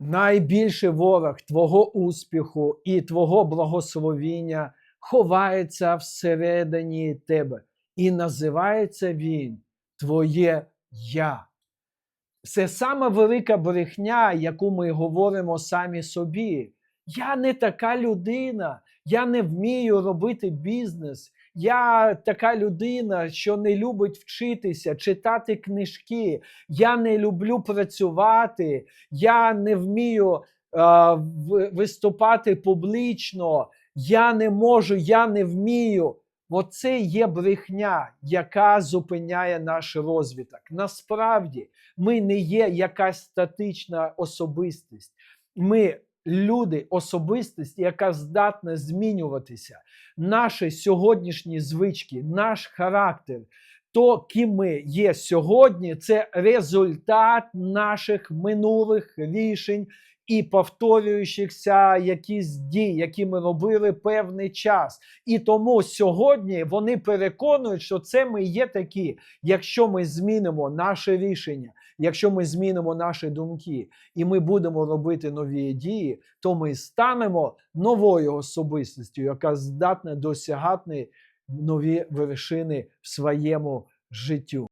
Найбільший ворог твого успіху і твого благословіння ховається всередині тебе, і називається він Твоє Я. Це сама велика брехня, яку ми говоримо самі собі. Я не така людина, я не вмію робити бізнес. Я така людина, що не любить вчитися, читати книжки. Я не люблю працювати, я не вмію е, виступати публічно, я не можу, я не вмію. Оце є брехня, яка зупиняє наш розвиток. Насправді, ми не є якась статична особистість. Ми люди, особистість, яка здатна змінюватися. Наші сьогоднішні звички, наш характер, то, ким ми є сьогодні, це результат наших минулих рішень і повторюючихся якісь дій, які ми робили певний час. І тому сьогодні вони переконують, що це ми є такі, якщо ми змінимо наше рішення, якщо ми змінимо наші думки, і ми будемо робити нові дії, то ми станемо новою особистістю, яка здатна досягати нові вершини в своєму життю.